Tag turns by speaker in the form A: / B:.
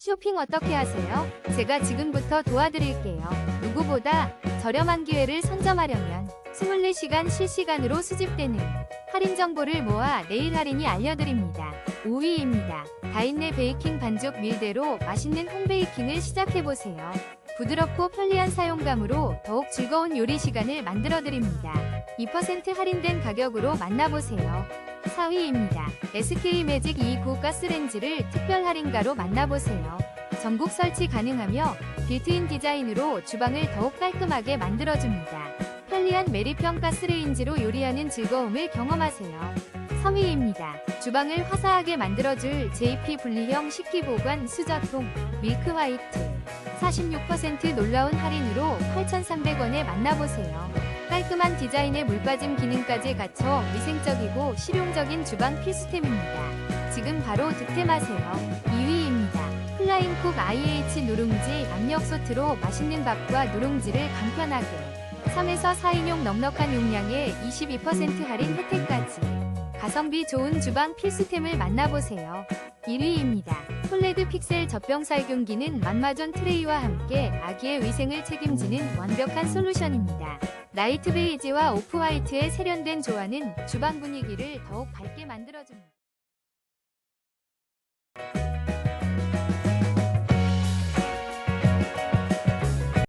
A: 쇼핑 어떻게 하세요? 제가 지금부터 도와드릴게요. 누구보다 저렴한 기회를 선점하려면 24시간 실시간으로 수집되는 할인 정보를 모아 내일 할인이 알려드립니다. 5위입니다. 다인네 베이킹 반죽 밀대로 맛있는 홈베이킹을 시작해보세요. 부드럽고 편리한 사용감으로 더욱 즐거운 요리 시간을 만들어드립니다. 2% 할인된 가격으로 만나보세요. 4위입니다. SK 매직 2구 가스렌지를 특별 할인가로 만나보세요. 전국 설치 가능하며 빌트인 디자인으로 주방을 더욱 깔끔하게 만들어줍니다. 편리한 메리평 가스레인지로 요리하는 즐거움을 경험하세요. 3위입니다. 주방을 화사하게 만들어줄 JP 분리형 식기 보관 수저통 밀크 화이트 46% 놀라운 할인으로 8,300원에 만나보세요. 깔끔한 디자인에 물빠짐 기능까지 갖춰 위생적이고 실용적인 주방 필수템입니다. 지금 바로 득템하세요. 2위입니다. 플라잉쿡 IH 누룽지 압력 소트로 맛있는 밥과 누룽지를 간편하게 3에서 4인용 넉넉한 용량에 22% 할인 혜택까지 가성비 좋은 주방 필수템을 만나보세요. 1위입니다. 폴레드 픽셀 젖병 살균기는 만마존 트레이와 함께 아기의 위생을 책임지는 완벽한 솔루션입니다. 라이트 베이지와 오프 화이트의 세련된 조화는 주방 분위기를 더욱 밝게 만들어줍니다.